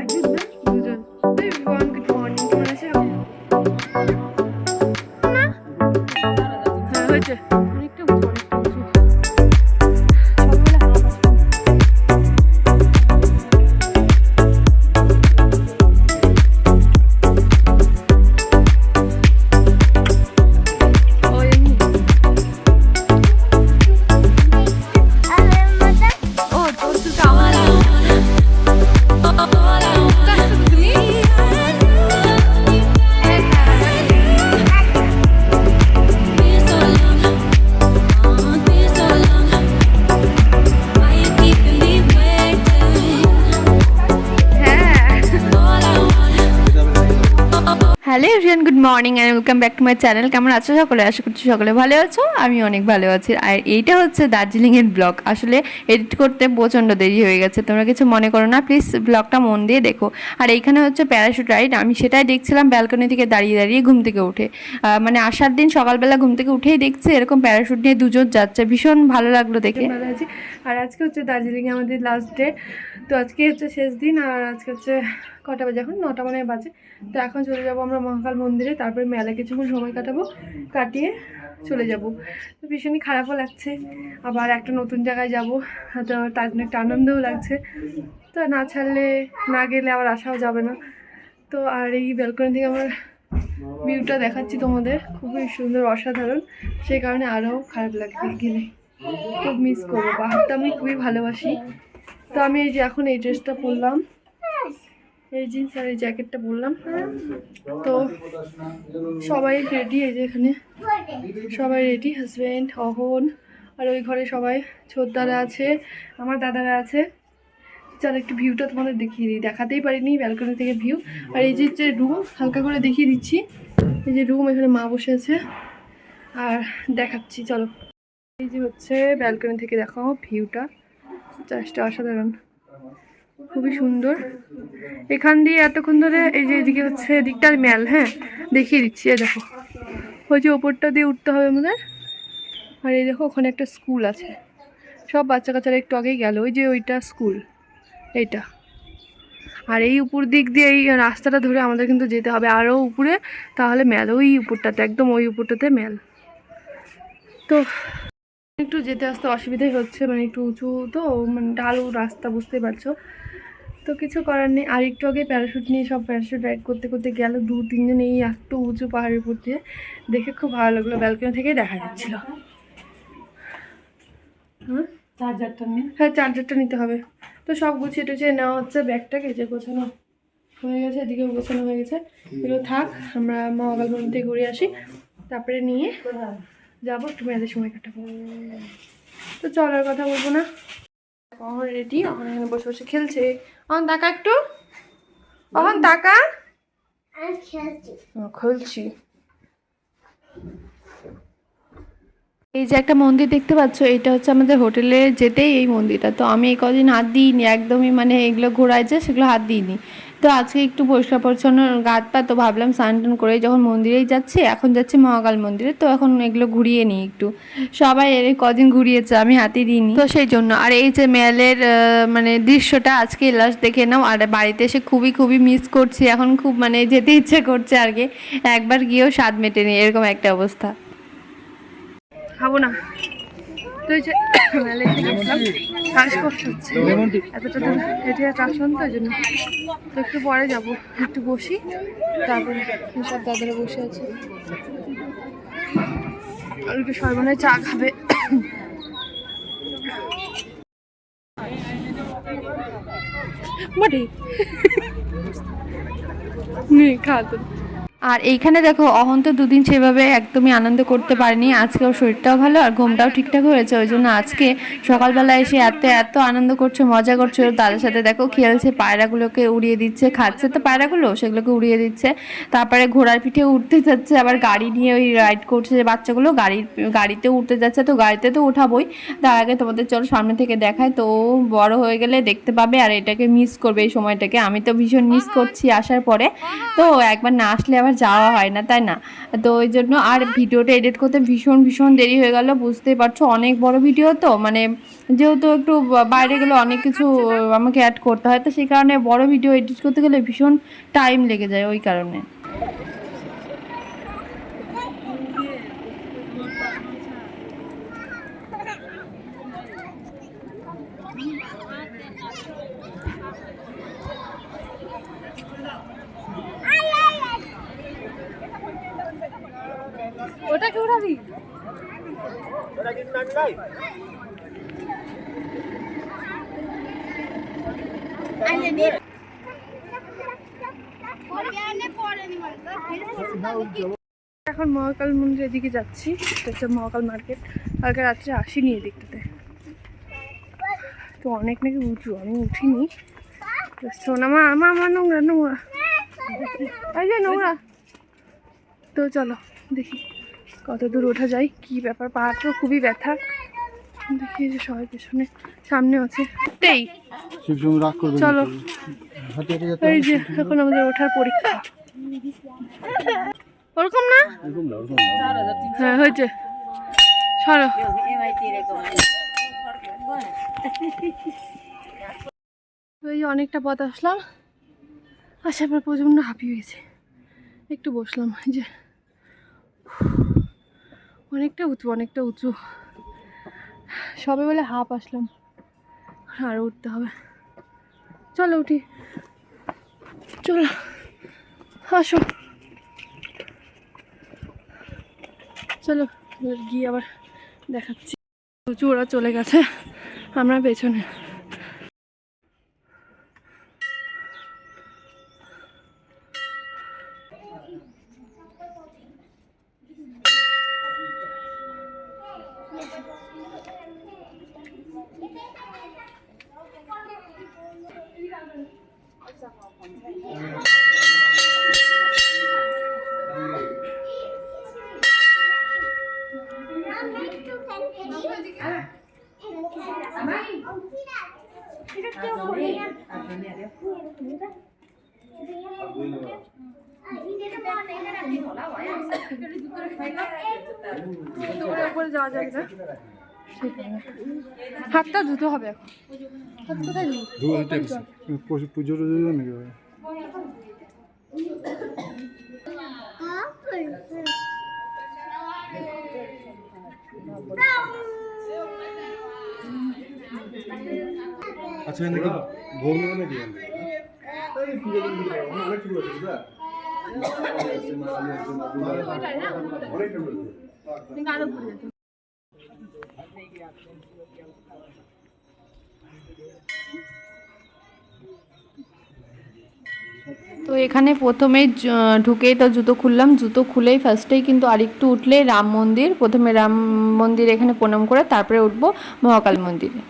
একজন morning and welcome back To my channel, কেমন আছো সকলে? আশা করছি সকলে ভালো আছো আমি অনেক ভালো আছি। আর এইটা হচ্ছে দার্জিলিংয়ের ব্লগ। আসলে এডিট করতে প্রচণ্ড দেরি হয়ে গেছে। তোমরা কিছু মনে করো না প্লিজ ব্লগটা মন দিয়ে দেখো। আর এইখানে হচ্ছে প্যারাশুট রাইড আমি সেটাই দেখছিলাম ব্যালকনি থেকে দাঁড়িয়ে দাঁড়িয়ে ঘুম থেকে উঠে। মানে আসার দিন সকালবেলা ঘুম থেকে উঠেই দেখছি এরকম প্যারাশুট নিয়ে দুজন যাচ্ছে। ভীষণ ভালো লাগল দেখে। আর আজকে হচ্ছে দার্জিলিংয়ে আমাদের লাস্ট ডে তো আজকে হচ্ছে শেষ দিন আর আজকে হচ্ছে কটা বাজে এখন? নটা মানে বাজে। তো এখন চলে যাব আমরা মহাকাল মন্দিরে। তারপরে মেলা কিছুক্ষণ সময় কাটাবো, কাটিয়ে চলে যাব। তো ভীষণই খারাপও লাগছে। আবার একটা নতুন জায়গায় যাব। তো তার জন্য একটা আনন্দও লাগছে। তো না ছাড়লে না গেলে আবার আসাও যাবে না। তো আর এই ব্যালকনি থেকে আমার ভিউটা দেখাচ্ছি তোমাদের। খুবই সুন্দর, অসাধারণ। সেই কারণে আরও খারাপ লাগবে গেলে। খুব মিস করব। পাহাড়টা আমি খুবই ভালোবাসি। তো আমি এই যে এখন এই ড্রেসটা পরলাম। এই জিন্স আর এই জ্যাকেটটা বললাম। তো সবাই রেডি এই যে এখানে। সবাই রেডি হাজব্যান্ড অহন, আর ওই ঘরে সবাই ছোটদারা আছে, আমার দাদারা আছে। চল একটু ভিউটা তোমাদের দেখিয়ে দিই। দেখাতেই পারিনি ব্যালকনি থেকে ভিউ আর এই যে রুম হালকা করে দেখিয়ে দিচ্ছি। এই যে রুম এখানে মা বসে আছে। আর দেখাচ্ছি, চলো। এই যে হচ্ছে ব্যালকনি থেকে দেখো ভিউটা জাস্ট অসাধারণ। খুবই সুন্দর। এখান দিয়ে এতক্ষণ ধরে এই যে এদিকে হচ্ছে এদিকটার ম্যাল হ্যাঁ? দেখিয়ে দিচ্ছি এ দেখো। ওই যে ওপরটা দিয়ে উঠতে হবে আমাদের। আর এই দেখো, ওখানে একটা স্কুল আছে। সব বাচ্চা কাচ্চারা একটু আগেই গেল। ওই যে ওইটা স্কুল, এইটা। আর এই উপর দিক দিয়ে এই রাস্তাটা ধরে আমাদের কিন্তু যেতে হবে। আরও উপরে, তাহলে ম্যাল, ওই উপরটাতে, একদম ওই উপরটাতে ম্যাল। তো একটু যেতে আসতে অসুবিধাই হচ্ছে মানে একটু উঁচু তো মানে ঢালু রাস্তা, বুঝতেই পারছ। তো কিছু করার নেই। আর একটু আগে প্যারাশুট নিয়ে সব প্যারাশুট রাইড করতে করতে গেল। দু তিনজন এই এত উঁচু পাহাড়ের উপর দিয়ে দেখে খুব ভালো লাগল। ব্যালকনি থেকেই দেখা যাচ্ছিল। হ্যাঁ চার্জারটা হ্যাঁ নিতে হবে। তো সব গুছিয়ে টুছিয়ে নেওয়া হচ্ছে। ব্যাগটাকে যে গোছানো হয়ে গেছে এদিকেও গোছানো হয়ে গেছে। এগুলো থাক আমরা মহাকাল মন্দির থেকে ঘুরে আসি। তারপরে নিয়ে যাব। একটু মেয়েদের সময় কাটাবো। তো চলার কথা বলব না। অহন রেডি অহন এখানে বসে বসে খেলছে। অহন তাকা একটু। অহন তাকা। খেলছি। এই যে একটা মন্দির দেখতে পাচ্ছ এটা হচ্ছে আমাদের হোটেলে যেতেই এই মন্দিরটা। তো আমি এই কদিন হাত দিইনি একদমই মানে এগুলো ঘোরায় যে সেগুলো হাত দিইনি। তো আজকে একটু পরিষ্কার পরিচ্ছন্ন গাত পা তো ভাবলাম স্নান টান করে যখন মন্দিরেই যাচ্ছি, এখন যাচ্ছি মহাকাল মন্দিরে, তো এখন এগুলো ঘুরিয়ে নিই একটু। সবাই এর কদিন ঘুরিয়েছে, আমি হাতে দিইনি। তো সেই জন্য, আর এই যে মেলের মানে দৃশ্যটা আজকে লাস্ট দেখে নাও, আর বাড়িতে এসে খুবই খুবই মিস করছি, এখন খুব মানে যেতে ইচ্ছে করছে আর কি। একবার গিয়েও স্বাদ মেটেনি, এরকম একটা অবস্থা। খাব না। তুই যে মেলে এসে গেছিলাম শ্বাসকষ্ট হচ্ছে। এতটা দূর হেঁটে হেঁটে আসলাম তো ওই জন্য। তো একটু পরে যাব একটু বসি তারপরে সব দাদারা বসে আছে। আর একটু সর্বনায় চা খাবে। মাটি নে খা তো। আর এইখানে দেখো, অহন্ত দুদিন সেভাবে একদমই আনন্দ করতে পারেনি। আজকে ওর শরীরটাও ভালো আর ঘুমটাও ঠিকঠাক হয়েছে, ওই জন্য আজকে সকালবেলা এসে এত এত আনন্দ করছে, মজা করছে। ওর দাদার সাথে দেখো, খেলছে, পায়রাগুলোকে উড়িয়ে দিচ্ছে, খাচ্ছে তো পায়রাগুলো, সেগুলোকে উড়িয়ে দিচ্ছে। তারপরে ঘোড়ার পিঠে উঠতে যাচ্ছে, আবার গাড়ি নিয়ে ওই রাইড করছে বাচ্চাগুলো গাড়ির গাড়িতে উঠতে যাচ্ছে তো গাড়িতে তো উঠাবোই। তার আগে তোমাদের চলো সামনে থেকে দেখায় তো বড় হয়ে গেলে দেখতে পাবে আর এটাকে মিস করবে এই সময়টাকে। আমি তো ভীষণ মিস করছি আসার পরে। তো একবার না আসলে আবার আবার যাওয়া হয় না, তাই না? তো ওই জন্য আর ভিডিওটা এডিট করতে ভীষণ ভীষণ দেরি হয়ে গেল, বুঝতেই পারছ? অনেক বড় ভিডিও তো মানে যেহেতু একটু বাইরে গেলে অনেক কিছু আমাকে অ্যাড করতে হয়, তো সেই কারণে বড় ভিডিও এডিট করতে গেলে ভীষণ টাইম লেগে যায় ওই কারণে। এখন মহাকাল মন্দিরের দিকে যাচ্ছি। হচ্ছে মহাকাল মার্কেট। কালকে রাত্রে আসিনি এই দিকটাতে তো অনেক নাকি উঁচু, আমি উঠিনি। সোনা নোংরা নোংরা। নোংরা। তো চলো, দেখি। কত দূর ওঠা যায় কি ব্যাপার পাহাড়টা খুবই ব্যথা। দেখি যে সবাই পেছনে সামনে আছে। তেই চলো। এই যে এখন আমাদের ওঠার পরীক্ষা। ওরকম না? হ্যাঁ হয়েছে। সরো। এই অনেকটা পথ আসলাম। আসার পর প্রচণ্ড হাঁপিয়ে গেছে। একটু বসলাম যে। অনেকটা উঁচু অনেকটা উঁচু। সবে বলে হাফ আসলাম। আরও উঠতে হবে। চলো উঠি। চলো, আসো। চলো, গিয়ে আবার দেখাচ্ছি। উঁচু ওরা চলে গেছে, আমরা পেছনে। হাতটা ধুতে হবে এখন কোথায়? পুজো টুজো নাকি আচ্ছা এখান ভোগ নেবে নাকি অনেক তো এখানে প্রথমে ঢুকেই তো জুতো খুললাম। জুতো খুলেই ফার্স্টেই কিন্তু আরেকটু উঠলেই রাম মন্দির। প্রথমে রাম মন্দির এখানে প্রণাম করে তারপরে উঠবো মহাকাল মন্দিরে।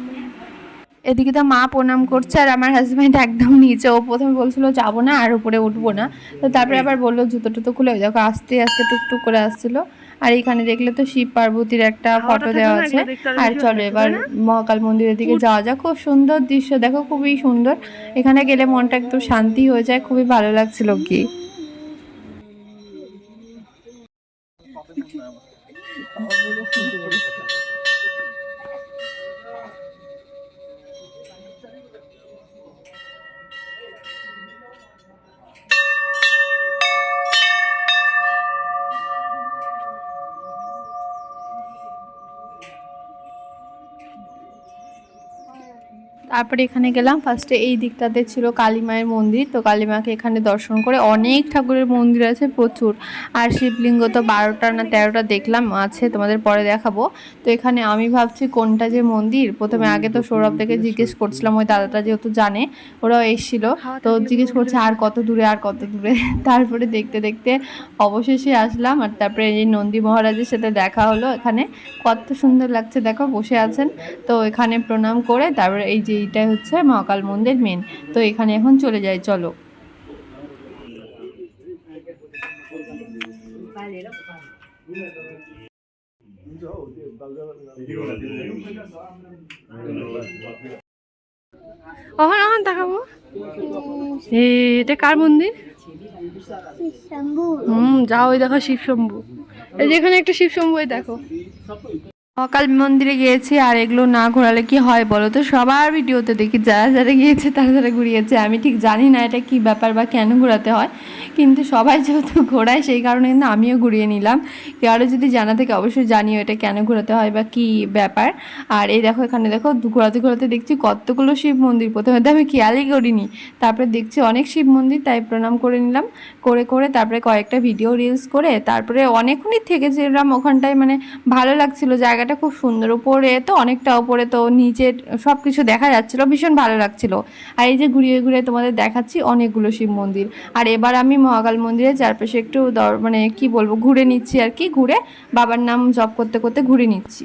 এদিকে তো মা প্রণাম করছে আর আমার হাজব্যান্ড একদম নিচে। ও প্রথমে বলছিল, যাব না, আর উপরে উঠবো না। তো তারপরে আবার বলল, জুতো টুতো খুলে ওই দেখো, আস্তে আস্তে টুকটুক করে আসছিল। আর এখানে দেখলে তো শিব পার্বতীর একটা ফটো দেওয়া আছে। আর চলো এবার মহাকাল মন্দিরের দিকে যাওয়া যাক খুব সুন্দর দৃশ্য দেখো খুবই সুন্দর। এখানে গেলে মনটা একটু শান্তি হয়ে যায় খুবই ভালো লাগছিল কি। তারপরে এখানে গেলাম। ফার্স্টে এই দিকটাতে ছিল কালী মায়ের মন্দির। তো কালী মাকে এখানে দর্শন করে অনেক ঠাকুরের মন্দির আছে প্রচুর। আর শিবলিঙ্গ তো বারোটা না তেরোটা দেখলাম, আছে তোমাদের পরে দেখাবো। তো এখানে আমি ভাবছি কোনটা যে মন্দির? প্রথমে আগে তো সৌরভ থেকে জিজ্ঞেস করছিলাম, ওই দাদাটা যেহেতু জানে, ওরাও এসেছিল। তো জিজ্ঞেস করছে, আর কত দূরে, আর কত দূরে? তারপরে দেখতে দেখতে অবশেষে আসলাম। আর তারপরে এই নন্দী মহারাজের সাথে দেখা হলো এখানে। কত সুন্দর লাগছে, দেখো, বসে আছেন। তো এখানে প্রণাম করে, তারপরে এই যে এইটাই হচ্ছে মহাকাল মন্দির মেন তো এখানে এখন চলে যাই চলো। অহন অহন দেখাবো। এটা কার মন্দির? শম্ভু। হুম যাও ওই দেখো শিবশম্ভু এই যে এখানে একটা শিবশম্ভু এই দেখো। মহাকাল মন্দিরে গিয়েছি, আর এগুলো না ঘোরালে কি হয় বলো তো? সবার ভিডিওতে দেখি, যারা যারা গিয়েছে তারা যারা ঘুরিয়েছে। আমি ঠিক জানি না এটা কি ব্যাপার বা কেন ঘোরাতে হয়, কিন্তু সবাই যেহেতু ঘোরায় সেই কারণে কিন্তু আমিও ঘুরিয়ে নিলাম। কারও যদি জানা থেকে অবশ্যই জানিও এটা কেন ঘোরাতে হয় বা কি ব্যাপার। আর এই দেখো, এখানে দেখো ঘোরাতে ঘোরাতে দেখছি কতগুলো শিব মন্দির। প্রথমে তো আমি খেয়ালই করিনি, তারপরে দেখছি অনেক শিব মন্দির, তাই প্রণাম করে নিলাম। করে করে তারপরে কয়েকটা ভিডিও রিলস করে, তারপরে অনেকক্ষণই থেকেছিলাম ওখানটায় মানে ভালো লাগছিল জায়গাটা খুব সুন্দর। উপরে তো অনেকটা উপরে তো নিচে সব কিছু দেখা যাচ্ছিল, ভীষণ ভালো লাগছিল। আর এই যে ঘুরিয়ে ঘুরিয়ে তোমাদের দেখাচ্ছি অনেকগুলো শিব মন্দির। আর এবার আমি মহাকাল মন্দিরের চারপাশে একটু মানে কি বলব, ঘুরে নিচ্ছি আর কি, ঘুরে বাবার নাম জপ করতে করতে ঘুরে নিচ্ছি।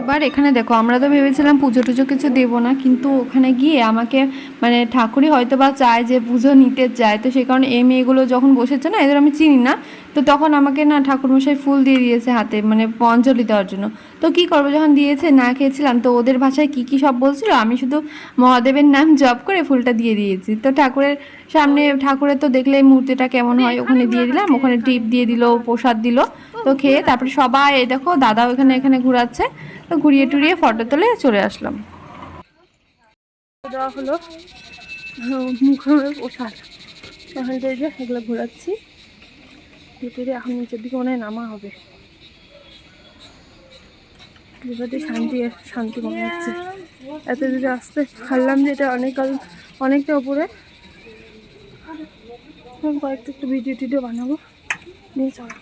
এবার এখানে দেখো, আমরা তো ভেবেছিলাম পুজো টুজো কিছু দেবো না, কিন্তু ওখানে গিয়ে আমাকে মানে ঠাকুরই হয়তো বা চায় যে পুজো নিতে চায় তো সেই কারণে এই মেয়েগুলো যখন বসেছে না, এদের আমি চিনি না, তো তখন আমাকে না ঠাকুরমশাই ফুল দিয়ে দিয়েছে হাতে মানে অঞ্জলি দেওয়ার জন্য। তো কি করব, যখন দিয়েছে, না খেয়েছিলাম, তো ওদের ভাষায় কি কি সব বলছিল, আমি শুধু মহাদেবের নাম জপ করে ফুলটা দিয়ে দিয়েছি। তো ঠাকুরের সামনে, ঠাকুরের তো দেখলে এই মূর্তিটা কেমন হয়, ওখানে দিয়ে দিলাম, ওখানে টিপ দিয়ে দিল, প্রসাদ দিল। তো খেয়ে তারপরে সবাই, এই দেখো দাদা এখানে এখানে ঘুরাচ্ছে। তো ঘুরিয়ে টুরিয়ে ফটো তুলে চলে আসলাম। হলো। ঘোরাচ্ছি। এখন নিচের দিকে মনে নামা হবে। শান্তি শান্তি মনে হচ্ছে। এত যদি আসতে যে এটা অনেক অনেকটা উপরে। কয়েকটা একটু ভিডিও টিডিও বানাবো। নিয়ে চলো।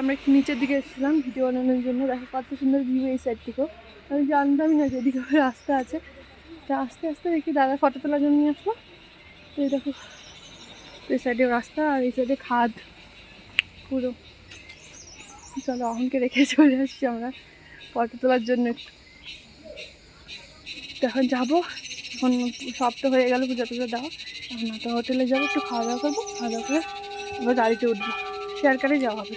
আমরা একটু নিচের দিকে এসেছিলাম, ভিডিও বানানোর জন্য। দেখো কত সুন্দর ভিউ এই সাইড থেকেও। আমি জানতামই না যেদিকে করে রাস্তা আছে। তা আস্তে আস্তে দেখি দাদা ফটো তোলার জন্য নিয়ে আসলো। তো এই দেখো এই সাইডে রাস্তা আর এই সাইডে খাদ পুরো। চলো অহংকে রেখে চলে আসছি আমরা ফটো তোলার জন্য একটু। তো এখন যাব। এখন সব তো হয়ে গেল, পুজো টুজো দেওয়া এখন হোটেলে যাব, একটু খাওয়া দাওয়া করব, খাওয়া দাওয়া করে এবার গাড়িতে উঠবো। শেয়ার কারে যাওয়া হবে।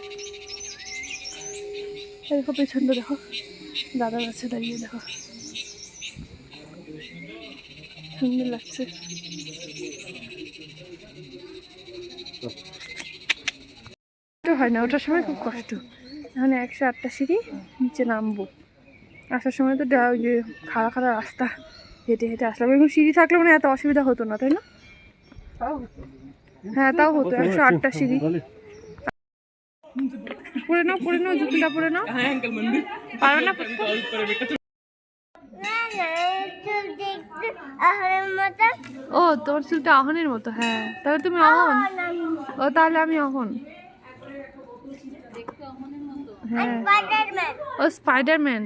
দেখো পেছনটা দেখো। দাদা আছে দাঁড়িয়ে দেখো। সুন্দর লাগছে। হয় না, ওঠার সময় খুব কষ্ট। এখন একশো আটটা সিঁড়ি, নিচে নামবো। আসার সময় তো যে খাড়া খাড়া রাস্তা, হেঁটে হেঁটে আসলাম। এরকম সিঁড়ি থাকলে মানে এত অসুবিধা হতো না, তাই না? হ্যাঁ তাও হতো, একশো আটটা সিঁড়ি। পরে নাও পরে নাও জুতোটা পরে নাও। পারো না ও তোমার চুলটা অহনের মতো হ্যাঁ। তাহলে তুমি অহন ও তাহলে আমি অহন হ্যাঁ স্পাইডারম্যান ও স্পাইডারম্যান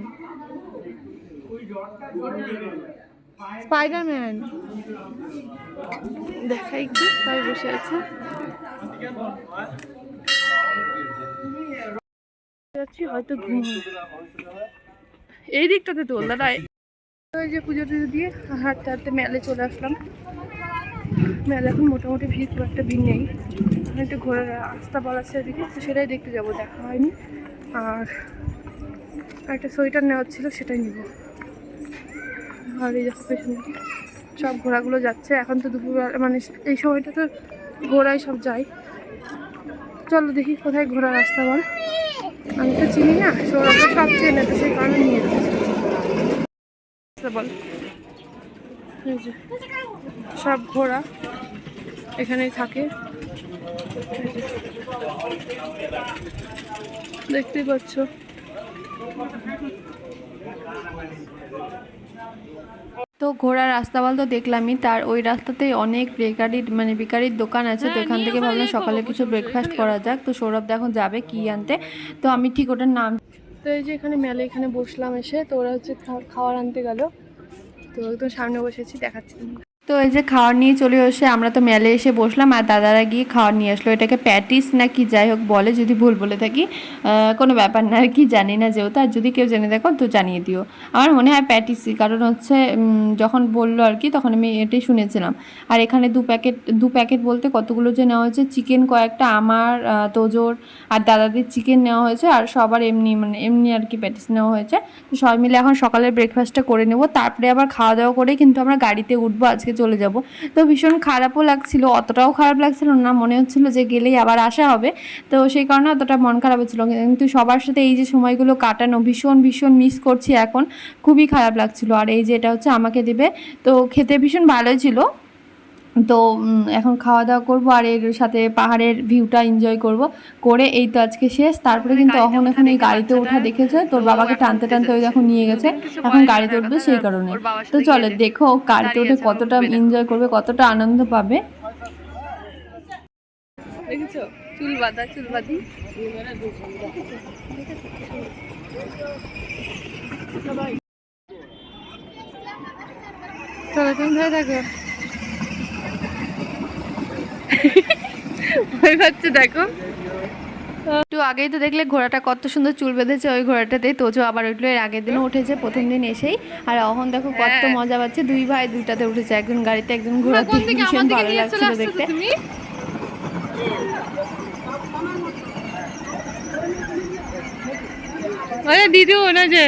স্পাইডারম্যান দেখাই কি তাই বসে আছে। যাচ্ছি, হয়তো ঘুম এই দিকটাতে তোল দাদা ওই যে পুজো টুজো দিয়ে হাঁটতে হাঁটতে মেলে চলে আসলাম। মেলে এখন মোটামুটি ভিড় খুব একটা ভিড় নেই। একটু ঘোরার রাস্তা বলা আছে এদিকে, তো সেটাই দেখতে যাব, দেখা হয়নি। আর একটা সোয়েটার নেওয়ার ছিল, সেটাই নিব। আর এই পেছনে সব ঘোড়াগুলো যাচ্ছে। এখন তো দুপুর মানে এই সময়টা তো ঘোড়ায় সব যায়। চলো দেখি কোথায় ঘোড়া রাস্তা বল। আমি তো চিনি না সৌরভ সব চেনে তো সেই কারণে নিয়ে যাচ্ছে বল। সব ঘোড়া এখানেই থাকে। দেখতেই পাচ্ছ। তো ঘোড়ার রাস্তা বল তো দেখলামই, তার ওই রাস্তাতেই অনেক বেকারির মানে বেকারির দোকান আছে, তো এখান থেকে ভাবলাম সকালে কিছু ব্রেকফাস্ট করা যাক। তো সৌরভ এখন যাবে কি আনতে। তো আমি ঠিক ওটার নাম তো এই যে এখানে মেলে, এখানে বসলাম এসে, তো ওরা হচ্ছে খাওয়ার আনতে গেল। তো একদম সামনে বসেছি, দেখাচ্ছি তো এই যে খাওয়ার নিয়ে চলে এসে আমরা তো মেলে এসে বসলাম, আর দাদারা গিয়ে খাওয়ার নিয়ে আসলো। এটাকে প্যাটিস না কি যাই হোক বলে, যদি ভুল বলে থাকি কোনো ব্যাপার না আর কি, জানি না যেহেতু। আর যদি কেউ জেনে দেখো তো জানিয়ে দিও। আমার মনে হয় প্যাটিসই, কারণ হচ্ছে যখন বলল আর কি, তখন আমি এটাই শুনেছিলাম। আর এখানে দু প্যাকেট দু প্যাকেট বলতে কতগুলো যে নেওয়া হয়েছে, চিকেন কয়েকটা, আমার তোজোর আর দাদাদের চিকেন নেওয়া হয়েছে, আর সবার এমনি মানে এমনি আর কি প্যাটিস নেওয়া হয়েছে। তো সবাই মিলে এখন সকালের ব্রেকফাস্টটা করে নেব। তারপরে আবার খাওয়া দাওয়া করে কিন্তু আমরা গাড়িতে উঠবো। আজকে চলে যাব। তো ভীষণ খারাপও লাগছিল, অতটাও খারাপ লাগছিল না, মনে হচ্ছিল যে গেলেই আবার আসা হবে। তো সেই কারণে অতটা মন খারাপ হচ্ছিল। কিন্তু সবার সাথে এই যে সময়গুলো কাটানো, ভীষণ ভীষণ মিস করছি এখন, খুবই খারাপ লাগছিল। আর এই যে এটা হচ্ছে আমাকে দেবে, তো খেতে ভীষণ ভালোই ছিল। তো এখন খাওয়া দাওয়া করব আর এর সাথে পাহাড়ের ভিউটা এনজয় করব। করে এই তো আজকে শেষ। তারপরে কিন্তু অহন এখন এই গাড়িতে ওঠা দেখেছে? তোর বাবাকে টানতে টানতে ওই এখন নিয়ে গেছে এখন গাড়িতে উঠবে সেই কারণে। তো চলে দেখো গাড়িতে উঠে কতটা এনজয় করবে কতটা আনন্দ পাবে। দেখেছ? চুল বাঁধা চুল বাঁধি। চলো তুমি ধরে থাকো। ভয় পাচ্ছে দেখো। একটু আগেই তো দেখলে ঘোড়াটা কত সুন্দর চুল বেঁধেছে ওই ঘোড়াটাতেই তোজো আবার উঠল। এর আগের দিনও উঠেছে প্রথম দিন এসেই। আর অহন দেখো কত হ্যাঁ। মজা পাচ্ছে দুই ভাই দুইটাতে উঠেছে একজন গাড়িতে একজন ঘোড়াতে। ভীষণ ভালো লাগছিল দেখতে। আরে দিদিও না যে।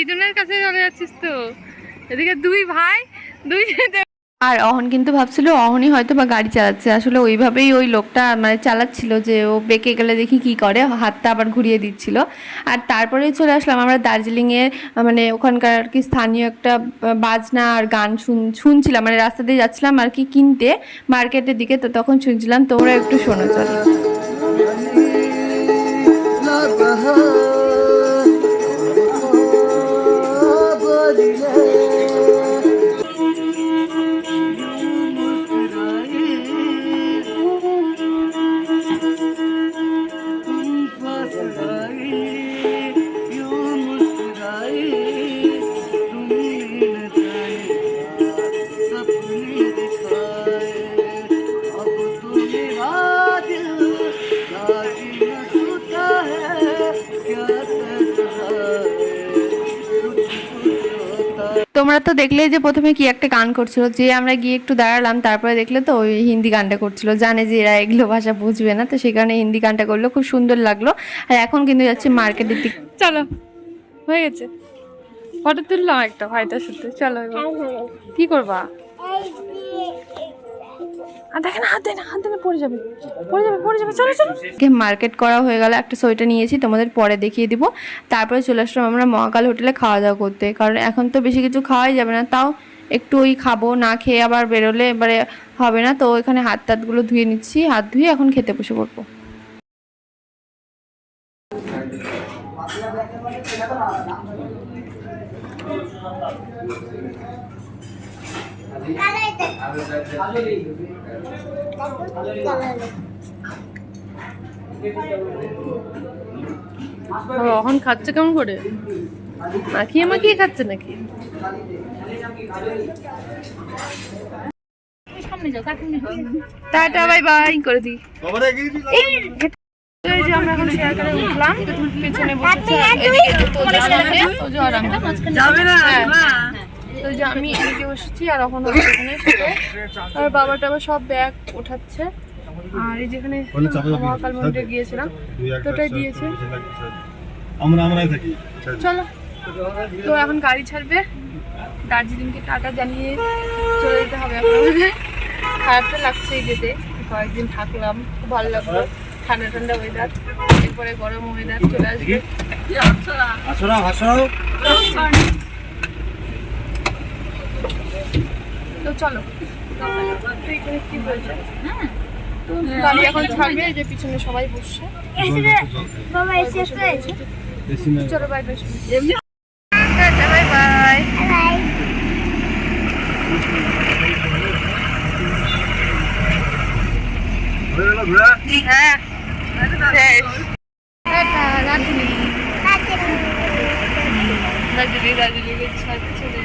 এই কাছে চলে যাচ্ছিস তো? এদিকে দুই ভাই দুই আর অহন কিন্তু ভাবছিল অহনই হয়তো বা গাড়ি চালাচ্ছে। আসলে ওইভাবেই ওই লোকটা মানে চালাচ্ছিল যে ও বেঁকে গেলে দেখি কি করে হাতটা আবার ঘুরিয়ে দিচ্ছিল। আর তারপরেই চলে আসলাম আমরা দার্জিলিংয়ে মানে ওখানকার আর কি স্থানীয় একটা বাজনা আর গান শুন শুনছিলাম। মানে রাস্তা দিয়ে যাচ্ছিলাম আর কি কিনতে মার্কেটের দিকে তো তখন শুনছিলাম তোমরা একটু শোনো চলো। তোমরা তো দেখলে যে প্রথমে কি একটা গান করছিল যে আমরা গিয়ে একটু দাঁড়ালাম তারপরে দেখলে তো ওই হিন্দি গানটা করছিল। জানে যে এরা এগুলো ভাষা বুঝবে না তো সেই কারণে হিন্দি গানটা করল খুব সুন্দর লাগল। আর এখন কিন্তু যাচ্ছে মার্কেটের দিক। চলো হয়ে গেছে। ফটো তুললাম একটা ভাইটার সাথে চলো কি করবা? আর দেখেন, হাত দেয় না হাত দেয় পড়ে যাবে পড়ে যাবে পড়ে যাবে, চলো চলো। মার্কেট করা হয়ে গেল। একটা সোয়েটার নিয়েছি, তোমাদের পরে দেখিয়ে দিব। তারপরে চলে আসলাম আমরা মহাকাল হোটেলে খাওয়া দাওয়া করতে। কারণ এখন তো বেশি কিছু খাওয়াই যাবে না, তাও একটু ওই খাব, না খেয়ে আবার বেরোলে এবারে হবে না। তো এখানে হাত টাতগুলো ধুয়ে নিচ্ছি, হাত ধুয়ে এখন খেতে বসে পড়ব। এখন খাচ্ছে কেমন করে? মাখিয়ে মাখিয়ে খাচ্ছে নাকি? টাটা বাই বাই করে যে আমরা এখন শেয়ার করে উঠলাম পেছনে বসেছে এদিকে তো তো যে আমি এদিকে বসেছি আর এখন ছিল। আর বাবাটা আবার সব ব্যাগ ওঠাচ্ছে। আর এই যেখানে ওখানে মহাকাল মন্দিরে গিয়েছিলাম তোটাই সাইড, দিয়েছে। আমরা আমরাই থাকি। চলো। তো এখন গাড়ি ছাড়বে। দার্জিলিংকে টাটা জানিয়ে চলে যেতে হবে আপনাদের। খারাপটা লাগছে যেতে। কয়েকদিন থাকলাম খুব ভালো লাগল। ঠান্ডা ঠান্ডা ওয়েদার এরপরে গরম ওয়েদার চলে আসবে আসো না আসো তো চলো। বলছে তো গাড়ি এখন ছাড়বে যে পিছনে সবাই বসছে। বাবা এসে এসে চলো বাই বাই বাই ঘোরা হ্যাঁ শেষ টাটা, দার্জিলিং দার্জিলিং দার্জিলিং ছাড়তে চলে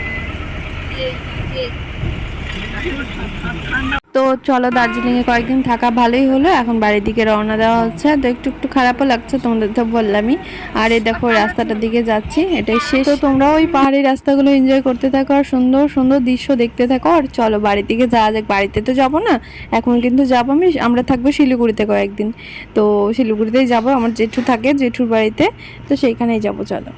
তো চলো দার্জিলিংয়ে কয়েকদিন থাকা ভালোই হলো। এখন বাড়ির দিকে রওনা দেওয়া হচ্ছে। তো একটু একটু খারাপও লাগছে, তোমাদের তো বললামই। আর এই দেখো, রাস্তাটার দিকে যাচ্ছি, এটাই শেষ। তো তোমরা ওই পাহাড়ি রাস্তাগুলো এনজয় করতে থাকো আর সুন্দর সুন্দর দৃশ্য দেখতে থাকো। আর চলো বাড়ির দিকে যাওয়া যাক। বাড়িতে তো যাব না, এখন কিন্তু যাব আমি। আমরা থাকব শিলিগুড়িতে কয়েকদিন। তো শিলিগুড়িতেই যাব, আমার জেঠু থাকে, জেঠুর বাড়িতে। তো সেইখানেই যাব, চলো।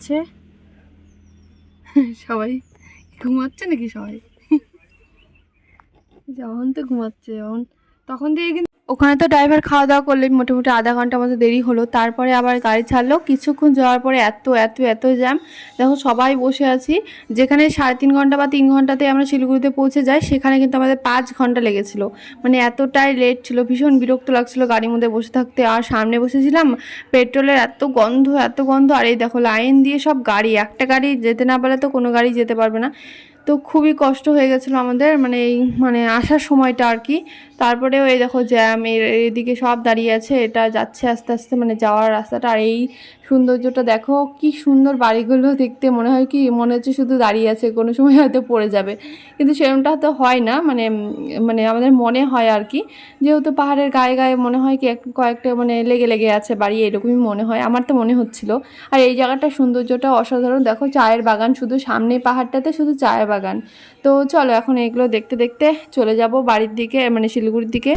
খাচ্ছে সবাই ঘুমাচ্ছে নাকি সবাই? যখন তো ঘুমাচ্ছে যখন তখন থেকে কিন্তু ওখানে তো ড্রাইভার খাওয়া দাওয়া করলে মোটামুটি আধা ঘণ্টা মতো দেরি হলো। তারপরে আবার গাড়ি ছাড়লো। কিছুক্ষণ যাওয়ার পরে এত এত এত জ্যাম দেখো সবাই বসে আছি। যেখানে সাড়ে তিন ঘণ্টা বা তিন ঘন্টাতে আমরা শিলিগুড়িতে পৌঁছে যাই, সেখানে কিন্তু আমাদের পাঁচ ঘণ্টা লেগেছিলো। মানে এতটাই লেট ছিল, ভীষণ বিরক্ত লাগছিল গাড়ির মধ্যে বসে থাকতে। আর সামনে বসেছিলাম, পেট্রোলের এত গন্ধ এত গন্ধ। আর এই দেখো লাইন দিয়ে সব গাড়ি, একটা গাড়ি যেতে না পারলে তো কোনো গাড়ি যেতে পারবে না। তো খুবই কষ্ট হয়ে গেছিল আমাদের। মানে এই মানে আসার সময়টা আর কি। তারপরেও এই দেখো জ্যাম, এর এদিকে সব দাঁড়িয়ে আছে, এটা যাচ্ছে আস্তে আস্তে মানে যাওয়ার রাস্তাটা। আর এই সৌন্দর্যটা দেখো, কি সুন্দর বাড়িগুলো দেখতে, মনে হয় কি, মনে হচ্ছে শুধু দাঁড়িয়ে আছে, কোনো সময় হয়তো পড়ে যাবে। কিন্তু সেরকমটা তো হয় না মানে মানে আমাদের মনে হয় আর কি। যেহেতু পাহাড়ের গায়ে গায়ে মনে হয় কি কয়েকটা মানে লেগে লেগে আছে বাড়ি, এরকমই মনে হয়, আমার তো মনে হচ্ছিল। আর এই জায়গাটার সৌন্দর্যটা অসাধারণ, দেখো চায়ের বাগান, শুধু সামনে পাহাড়টাতে শুধু চায়ের বাগান। তো চলো এখন এগুলো দেখতে দেখতে চলে যাব বাড়ির দিকে মানে শিলিগুড়ির দিকে।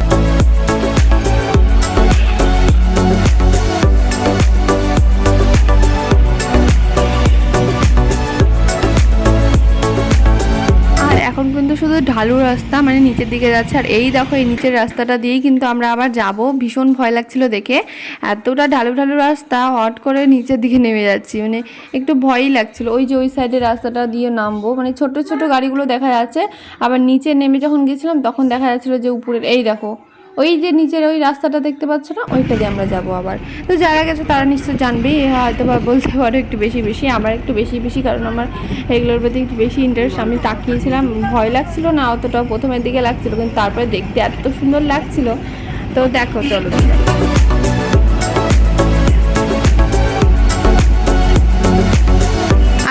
কিন্তু শুধু ঢালু রাস্তা মানে নিচের দিকে যাচ্ছে। আর এই দেখো, এই নিচের রাস্তাটা দিয়েই কিন্তু আমরা আবার যাব। ভীষণ ভয় লাগছিল দেখে। এতটা ঢালু ঢালু রাস্তা হট করে নিচের দিকে নেমে যাচ্ছি। মানে একটু ভয়ই লাগছিল। ওই যে ওই সাইডের রাস্তাটা দিয়ে নামবো। মানে ছোট ছোট গাড়িগুলো দেখা যাচ্ছে। আবার নিচে নেমে যখন গেছিলাম, তখন দেখা যাচ্ছিল যে উপরের, এই দেখো। ওই যে নিচের ওই রাস্তাটা দেখতে পাচ্ছ না? ওইটা দিয়ে আমরা যাব আবার। তো যারা গেছে তারা নিশ্চয় জানবেই হয়তো বা বলতে পারো একটু বেশি বেশি, আমার একটু বেশি বেশি, কারণ আমার এগুলোর প্রতি একটু বেশি ইন্টারেস্ট আমি তাকিয়েছিলাম, ভয় লাগছিল না অতটা প্রথমের দিকে লাগছিল, কিন্তু তারপরে দেখতে এত সুন্দর লাগছিল। তো দেখো, চলো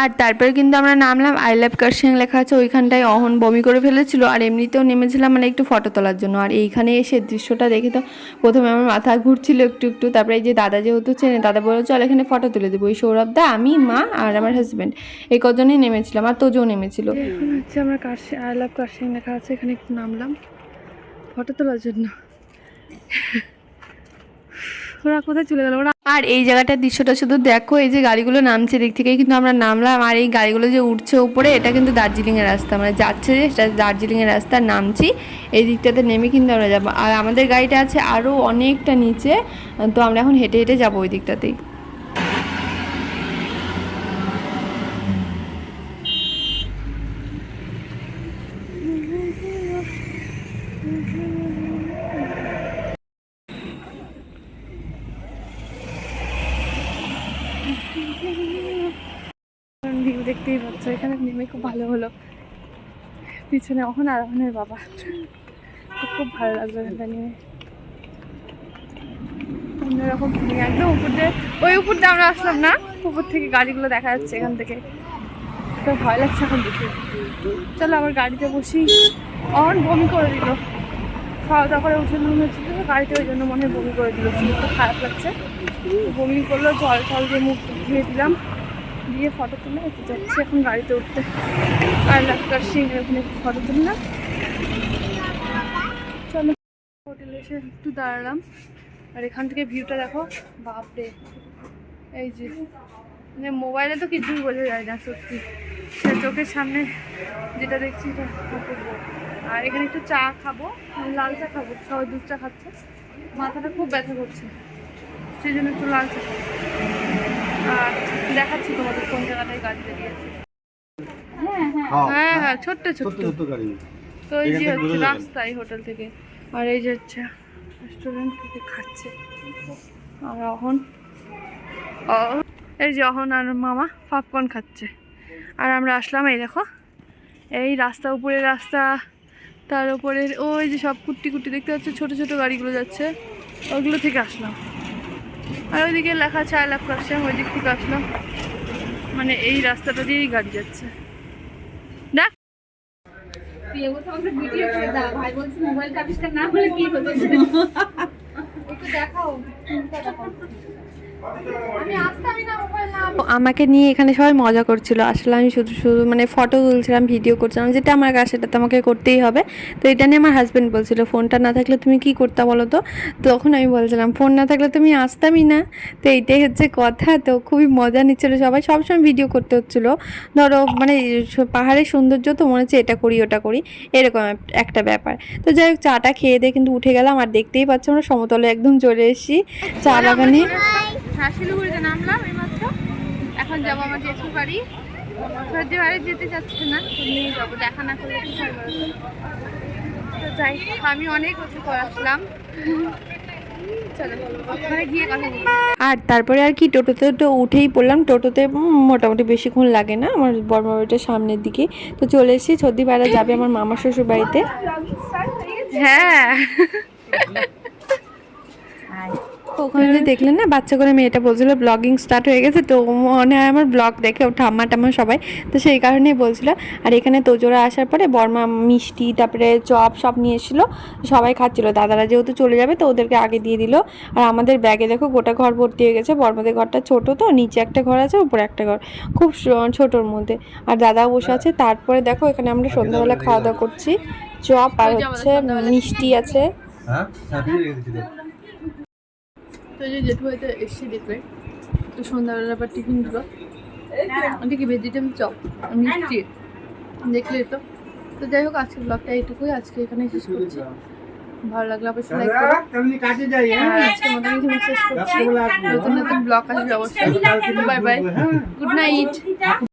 আর তারপরে কিন্তু আমরা নামলাম আই লাভ কার্শিয়াং লেখা আছে, ওইখানটায় অহন বমি করে ফেলেছিল আর এমনিতেও নেমেছিলাম মানে একটু ফটো তোলার জন্য। আর এইখানে এসে দৃশ্যটা দেখে তো প্রথমে আমার মাথা ঘুরছিল একটু একটু, তারপরে এই যে দাদা যেহেতু চেনে, দাদা বলল, চল এখানে ফটো তুলে দেবো। ওই সৌরভ দা, আমি, মা আর আমার হাজব্যান্ড এই কজনই নেমেছিলাম আর তোজও নেমেছিল। হচ্ছে আমার কার্শি আই লাভ কার্শিং লেখা আছে, এখানে একটু নামলাম ফটো তোলার জন্য। ওরা কোথায় চলে গেল? ওরা আর এই জায়গাটার দৃশ্যটা শুধু দেখো, এই যে গাড়িগুলো নামছে দিক থেকে কিন্তু আমরা নামলাম। আর এই গাড়িগুলো যে উঠছে উপরে, এটা কিন্তু দার্জিলিংয়ের রাস্তা। মানে যাচ্ছে যে, সেটা দার্জিলিংয়ের রাস্তা, নামছি। এই দিকটাতে নেমে কিন্তু আমরা যাব। আর আমাদের গাড়িটা আছে আরও অনেকটা নিচে, তো আমরা এখন হেঁটে হেঁটে যাব ওই দিকটাতেই ভিউ দেখতেই পাচ্ছ এখানে নেমে খুব ভালো হলো। পিছনে অহন আর অহনের বাবা। খুব ভালো লাগল এটা নিয়ে। অন্যরকম feeling, একদম উপর দিয়ে ওই উপর দিয়ে আমরা আসলাম না? উপর থেকে গাড়িগুলো দেখা যাচ্ছে এখান থেকে। তো ভয় লাগছে এখন দেখে। চলো আবার গাড়িতে বসি। অন বমি করে দিল। খাওয়া দাওয়া করে উঠে মনে হচ্ছে গাড়িতে ওই জন্য মনে হয় বমি করে দিল। শরীরটা খারাপ লাগছে। বমি করল জল টল দিয়ে মুখ ধুয়ে দিলাম। দিয়ে ফটো তুলে যাচ্ছি এখন গাড়িতে উঠতে। আর লাক্কার সিং ওখানে ফটো তুললাম। চলো হোটেলে এসে একটু দাঁড়ালাম। আর এখান থেকে ভিউটা দেখো, বাপরে। এই যে মানে মোবাইলে তো কিছুই বোঝা যায় না সত্যি। সে চোখের সামনে যেটা দেখছি আর এখানে একটু চা খাব, লাল চা খাব, সবাই দুধ চা খাচ্ছে। মাথাটা খুব ব্যথা করছে। সেই জন্য একটু লাল চা খাব। আর দেখাচ্ছি তোমাদের কোন জায়গাটায় গাড়ি দাঁড়িয়েছে হ্যাঁ হ্যাঁ। ছোট্ট ছোট্ট। ছোট্ট ছোট্ট গাড়ি। তো এই যে হচ্ছে বোঝা রাস্তা এই হোটেল থেকে। আর এই যে হচ্ছে রেস্টুরেন্ট থেকে খাচ্ছে। আর অহন। এই যে অহন আর মামা পপকর্ন খাচ্ছে। আর আমরা আসলাম এই দেখো। এই রাস্তা উপরে রাস্তা তার উপরে ওই যে সব কুট্টি কুট্টি দেখতে পাচ্ছ ছোট ছোট গাড়িগুলো যাচ্ছে। ওগুলো থেকে আসলাম। আর ওইদিকে লেখা আছে আই লাভ কাশিয়াম ওই দিক থেকে আসলো। মানে এই রাস্তাটা দিয়েই গাড়ি যাচ্ছে। দেখ। আমাকে নিয়ে এখানে সবাই মজা করছিল। আসলে আমি শুধু শুধু মানে ফটো তুলছিলাম ভিডিও করছিলাম। যেটা আমার কাছে সেটা তো আমাকে করতেই হবে। তো এটা নিয়ে আমার হাজব্যান্ড বলছিল ফোনটা না থাকলে তুমি কি করতে বলো তো? তখন আমি বলছিলাম ফোন না থাকলে তুমি আসতামই না। তো এইটাই হচ্ছে কথা। তো খুবই মজা নিচ্ছিল সবাই। সবসময় ভিডিও করতে হচ্ছিল। ধরো মানে পাহাড়ের সৌন্দর্য তো মনে হচ্ছে এটা করি, ওটা করি। এরকম একটা ব্যাপার। তো যাই হোক, চাটা খেয়ে দিয়ে কিন্তু উঠে গেলাম। আর দেখতেই পাচ্ছি আমরা সমতলে একদম চলে এসেছি। চা বাগানে হ্যাঁ শিলিগুড়িতে নামলাম এইমাত্র। এখন যাব আমার জেঠুর বাড়ি। সর্দি বাড়ি যেতে চাচ্ছে না নিয়ে যাব দেখা না করলে কি তো? যাই আমি অনেক উঁচু করে আসলাম। আর তারপরে আর কি টোটোতে তো উঠেই পড়লাম। টোটোতে মোটামুটি বেশিক্ষণ লাগে না আমার বর্মা বাড়িটার সামনের দিকে। তো চলে এসেছি সর্দি বেড়া যাবে আমার মামা শ্বশুর বাড়িতে হ্যাঁ। ওখানে দেখলেন না, বাচ্চা করে মেয়েটা বলছিল ব্লগিং স্টার্ট হয়ে গেছে। তো মনে হয় আমার ব্লগ দেখে ও ঠাম্মা টাম্মা সবাই, তো সেই কারণেই বলছিল। আর এখানে তোজোরা আসার পরে বর্মা মিষ্টি, তারপরে চপ সব নিয়ে এসেছিল, সবাই খাচ্ছিল। দাদারা যেহেতু চলে যাবে, তো ওদেরকে আগে দিয়ে দিল। আর আমাদের ব্যাগে দেখো গোটা ঘর ভর্তি হয়ে গেছে। বর্মাদের ঘরটা ছোট তো, নিচে একটা ঘর আছে, উপরে একটা ঘর। খুব ছোটোর মধ্যে। আর দাদাও বসে আছে। তারপরে দেখো এখানে আমরা সন্ধ্যাবেলা খাওয়া দাওয়া করছি। চপ আর হচ্ছে মিষ্টি আছে। হ্যাঁ হ্যাঁ তো। যে জেঠু হয়তো এসছে দেখবে তো সন্ধ্যাবেলা আবার টিফিন দিল। ওটা কি ভেজিটেবল চপ মিষ্টি দেখলে তো। তো যাই হোক আজকে ব্লগটা এইটুকুই। আজকে এখানে শেষ করছি। ভালো লাগলে অবশ্যই লাইক করো। হ্যাঁ আর আজকের এখানে শেষ করছি। নতুন নতুন ব্লগ আসবে অবশ্যই। Bye bye good night